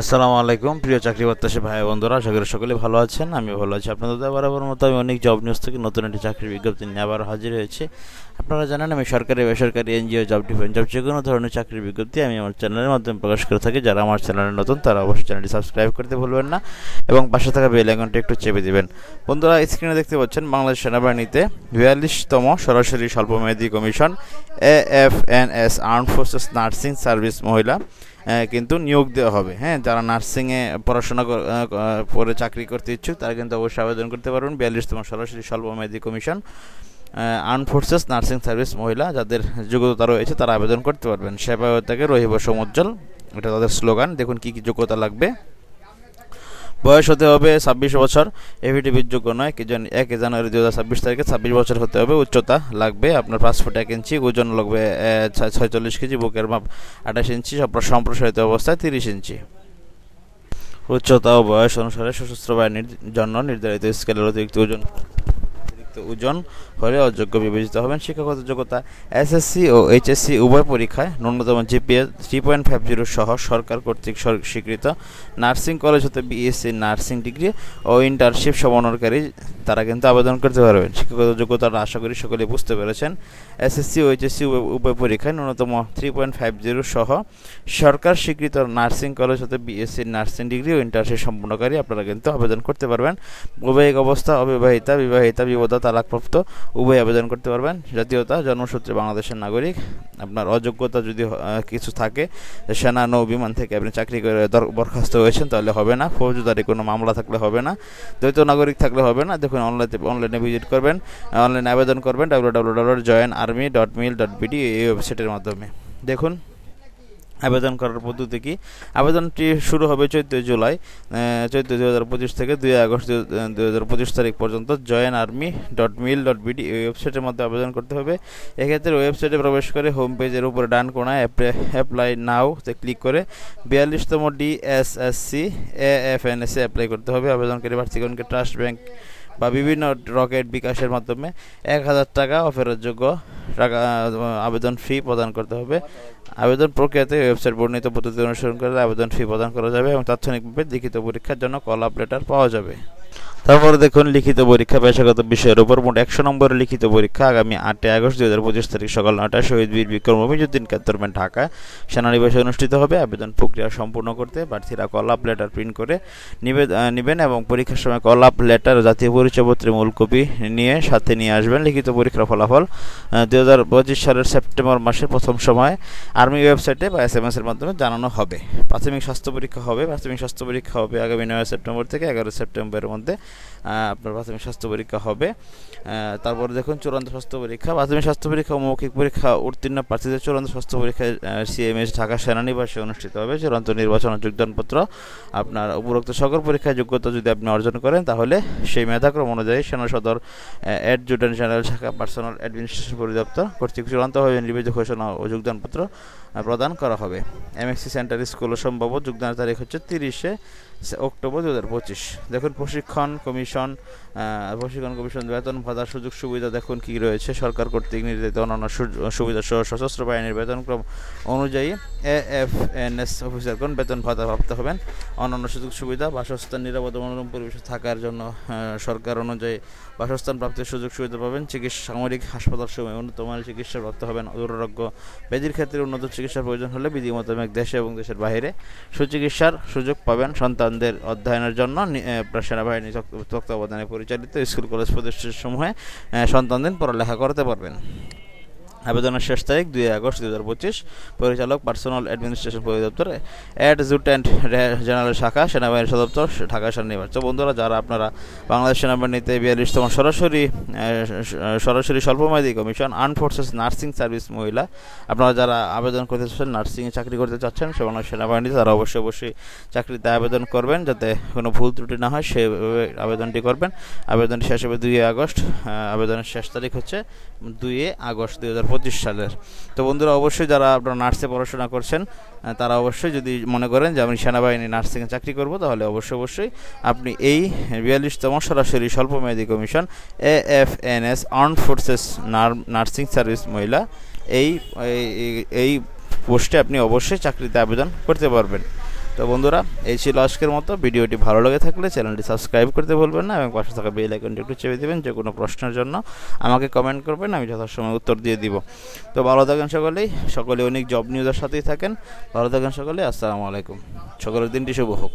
আসসালামু আলাইকুম, প্রিয় চাকরি প্রত্যাশী ভাই বন্ধুরা, আশা করি সকলে ভালো আছেন আমি ভালো আছি। আপনাদের বরাবর মতো আমি অনেক জব নিউজ থেকে নতুন একটি চাকরির বিজ্ঞপ্তি নিয়ে আবার হাজির হয়েছি। আপনারা জানেন আমি সরকারি, বেসরকারি, এনজিও, জব, ডিফেন্স, জব যে কোনো ধরনের চাকরির বিজ্ঞপ্তি আমি আমার চ্যানেলের মাধ্যমে প্রকাশ করে থাকি। যারা আমার চ্যানেলে নতুন, তারা অবশ্যই চ্যানেলটি সাবস্ক্রাইব করতে ভুলবেন না এবং পাশে থাকা বেল আইকনটি একটু চেপে দেবেন। বন্ধুরা স্ক্রিনে দেখতে পাচ্ছেন বাংলাদেশ সেনাবাহিনীতে বিয়াল্লিশতম সরাসরি স্বল্পমেয়াদী commission, A F N S arm forces nursing service মহিলা। কিন্তু নিয়োগ দেওয়া হবে। হ্যাঁ যারা নার্সিংয়ে পড়াশোনা করে চাকরি করতে ইচ্ছুক, তারা কিন্তু অবশ্যই আবেদন করতে পারবেন। বিয়াল্লিশতম সরাসরি স্বল্পমেয়াদী commission arm forces nursing service মহিলা, যাদের যোগ্যতা রয়েছে, তারা আবেদন করতে পারবেন। সেবায়তাকে রহিব সমুজ্জ্বল, এটা তাদের স্লোগান। দেখুন কী কী যোগ্যতা লাগবে। বয়স হতে হবে ছাব্বিশ বছর। এভিটি যোগ্য নয়, কি এক জানুয়ারি দু হাজার ছাব্বিশ তারিখে ছাব্বিশ বছর হতে হবে, উচ্চতা লাগবে, আপনার পাঁচ ফুট এক ইঞ্চি, ওজন লাগবে ছয়চল্লিশ কেজি, বুকের মাপ আঠাশ ইঞ্চি সম্প্রসারিত অবস্থায় তিরিশ ইঞ্চি। উচ্চতা ও বয়স অনুসারে সশস্ত্র বাহিনীর জন্য নির্ধারিত স্কেলের অতিরিক্ত ওজন অতিরিক্ত ওজন হলে অযোগ্য বিবেচিত হবেন শিক্ষাগত যোগ্যতা এসএসসি ও এইচএসসি উভয় পরীক্ষায় ন্যূনতম GPA three point five zero সহ সরকার কর্তৃক স্বীকৃত নার্সিং কলেজ হতে বিএসসি নার্সিং ডিগ্রি ও ইন্টার্নশিপ সমন্বয়কারী তারা কিন্তু আবেদন করতে পারবেন। শিক্ষাগত যোগ্যতাটা আশা করি সকলে বুঝতে পেরেছেন। এসএসসি ও এইচএসসি উভয় পরীক্ষায় ন্যূনতম থ্রি পয়েন্ট ফাইভ জিরো সহ সরকার স্বীকৃত নার্সিং কলেজ হতে বিএসসি নার্সিং ডিগ্রি ও ইন্টার্নশিপ সম্পূর্ণকারী আপনারা কিন্তু আবেদন করতে পারবেন। বৈবাহিক অবস্থা, অবিবাহিতা, বিবাহিতা বিবাদা তালাকপ্রাপ্ত উভয় আবেদন করতে পারবেন। জাতীয়তা, জন্মসূত্রে বাংলাদেশের নাগরিক। আপনার অযোগ্যতা যদি কিছু থাকে, সেনা, নৌ বিমান থেকে আপনি চাকরি করে বরখাস্ত হয়েছেন, তাহলে হবে না। ফৌজদারি কোনো মামলা থাকলে হবে না। দ্বৈত নাগরিক থাকলে হবে না। দেখুন অনলাইনে অনলাইনে ভিজিট করবেন অনলাইনে আবেদন করবেন join army dot mil dot এই ওয়েবসাইটের মাধ্যমে। দেখুন, আবেদন করার পদ্ধতি কি? আবেদনটি শুরু হবে চৈত্র জুলাই চৈত্র দুই হাজার পঁচিশ থেকে দুই আগস্ট দুই হাজার পঁচিশ তারিখ পর্যন্ত join army dot mil dot BD এই ওয়েবসাইটের মধ্যে আবেদন করতে হবে। এক্ষেত্রে ওয়েবসাইটে প্রবেশ করে হোম পেজের উপরে ডান কোণায় অ্যাপ্লাই নাওতে ক্লিক করে বিয়াল্লিশতম ডিএসএসসি এ এফ এন এসে অ্যাপ্লাই করতে হবে। আবেদনকারী প্রার্থীগণকে ট্রাস্ট ব্যাংক বা বিভিন্ন রকেট বিকাশের মাধ্যমে এক হাজার টাকা অফেরতযোগ্য ফেরতযোগ্য টাকা আবেদন ফি প্রদান করতে হবে। আবেদন প্রক্রিয়াতে ওয়েবসাইট বর্ণিত পদ্ধতি অনুসরণ করে আবেদন ফি প্রদান করা যাবে এবং তাৎক্ষণিকভাবে লিখিত পরীক্ষার জন্য কল আপ লেটার পাওয়া যাবে। তারপরে দেখুন, লিখিত পরীক্ষা পেশাগত বিষয়ের উপর মোট একশো নম্বরের লিখিত পরীক্ষা আগামী আটই আগস্ট দুই হাজার পঁচিশ তারিখ সকাল নয়টায় শহীদ বীর বিক্রম অভিযুদ্দিন ক্যান্টনমেন্ট, ঢাকা। সেনানিবাসে অনুষ্ঠিত হবে। আবেদন প্রক্রিয়া সম্পূর্ণ করতে প্রার্থীরা কল আপ লেটার প্রিন্ট করে নিবেন এবং পরীক্ষার সময় কল আপ লেটার জাতীয় পরিচয়পত্রের মূল কপি নিয়ে সাথে নিয়ে আসবেন। লিখিত পরীক্ষার ফলাফল দু হাজার পঁচিশ সালের সেপ্টেম্বর মাসের প্রথম সময় আর্মি ওয়েবসাইটে বা এস এম এস এর মাধ্যমে জানানো হবে। প্রাথমিক স্বাস্থ্য পরীক্ষা হবে। প্রাথমিক স্বাস্থ্য পরীক্ষা হবে আগামী নয় সেপ্টেম্বর থেকে এগারো সেপ্টেম্বরের মধ্যে। আপনার প্রাথমিক স্বাস্থ্য পরীক্ষা হবে। তারপরে দেখুন চূড়ান্ত স্বাস্থ্য পরীক্ষা। প্রাথমিক স্বাস্থ্য পরীক্ষা, মৌখিক পরীক্ষা, উত্তীর্ণ প্রার্থীদের চূড়ান্ত স্বাস্থ্য পরীক্ষায় সিএমএস ঢাকা সেনানিবাসে অনুষ্ঠিত হবে। চূড়ান্ত নির্বাচন যোগদানপত্র আপনার উপরোক্ত সকল পরীক্ষায় যোগ্যতা যদি আপনি অর্জন করেন, তাহলে সেই মেধাক্রম অনুযায়ী সেনা সদর অ্যাডজুটেন্ট জেনারেল শাখা পার্সোনাল অ্যাডমিনিস্ট্রেশন পরিদপ্তর কর্তৃক চূড়ান্তভাবে নির্বাচিত ঘোষণা ও যোগদানপত্র প্রদান করা হবে। এমএসসি সেন্টার স্কুল সম্ভব যোগদানের তারিখ হচ্ছে তিরিশে অক্টোবর দু হাজার পঁচিশ। দেখুন, প্রশিক্ষণ কমিশন প্রশিক্ষণ কমিশন বেতন ভাতা সুযোগ সুবিধা দেখুন কি রয়েছে। সরকার কর্তৃক নির্ধারিত অন্যান্য সুবিধা সহ সশস্ত্র বাহিনীর বেতনক্রম অনুযায়ী এ এফ এন এস অফিসারগণ বেতন ভাতা প্রাপ্ত হবেন। অন্যান্য সুযোগ সুবিধা, বাসস্থান নিরাপদ মনোরম পরিবেশে থাকার জন্য সরকার অনুযায়ী বাসস্থান প্রাপ্তির সুযোগ সুবিধা পাবেন। চিকিৎসা সামরিক হাসপাতাল সময় উন্নত মানের চিকিৎসা প্রাপ্ত হবেন। দুরারোগ্য ব্যাধির ক্ষেত্রে উন্নত চিকিৎসার প্রয়োজন হলে বিধি মোতাবেক দেশে এবং দেশের বাইরে সুচিকিৎসার সুযোগ পাবেন সন্তানদের অধ্যয়নের জন্য। সেনাবাহিনী তত্ত্বাবধানে পরিচালিত স্কুল কলেজ প্রতিষ্ঠানসমূহে সন্তানদের পড়ালেখা করতে পারবেন। আবেদনের শেষ তারিখ দুই আগস্ট দুই হাজার পঁচিশ। পরিচালক পার্সোনাল অ্যাডমিনিস্ট্রেশন পরিদপ্তর অ্যাডজুটেন্ট জেনারেল শাখা সেনাবাহিনী সদপ্তর ঢাকা সেনানিবাস তো বন্ধুরা, যারা আপনারা বাংলাদেশ সেনাবাহিনীতে বিয়াল্লিশতম সরাসরি সরাসরি স্বল্পমেয়াদী commission arm forces nursing service মহিলা, আপনারা যারা আবেদন করতে চাচ্ছেন নার্সিংয়ে চাকরি করতে চাচ্ছেন সে বাংলাদেশ সেনাবাহিনীতে তারা অবশ্যই অবশ্যই চাকরিতে আবেদন করবেন যাতে কোনো ভুল ত্রুটি না হয়, সেভাবে আবেদনটি করবেন। আবেদনটি শেষ হবে দুই আগস্ট আবেদনের শেষ তারিখ হচ্ছে দুই আগস্ট দুই হাজার পঁচিশ। সালের। তো বন্ধুরা, অবশ্যই যারা আপনারা নার্সে পড়াশোনা করছেন তারা অবশ্যই যদি মনে করেন যে আমি সেনাবাহিনী নার্সিংয়ে চাকরি করব, তাহলে অবশ্যই অবশ্যই আপনি এই বিয়াল্লিশতম সরাসরি স্বল্পমেয়াদী commission A F N S arm forces nursing service মহিলা এই, এই- এই পোস্টে আপনি অবশ্যই চাকরিতে আবেদন করতে পারবেন। তো বন্ধুরা, এই ছিল আজকের মতো। ভিডিওটি ভালো লেগে থাকলে চ্যানেলটি সাবস্ক্রাইব করতে ভুলবেন না এবং পাশে থাকা বেল আইকনটি একটু চেপে দেবেন যে কোনো প্রশ্নের জন্য। আমাকে কমেন্ট করবেন, আমি যথাসময় উত্তর দিয়ে দিব। তো ভালো থাকেন সকলেই। সকলে অনেক জব নিউজের সাথেই থাকেন। ভালো থাকেন সকলে, আসসালামু আলাইকুম। সকলের দিনটি শুভ হোক।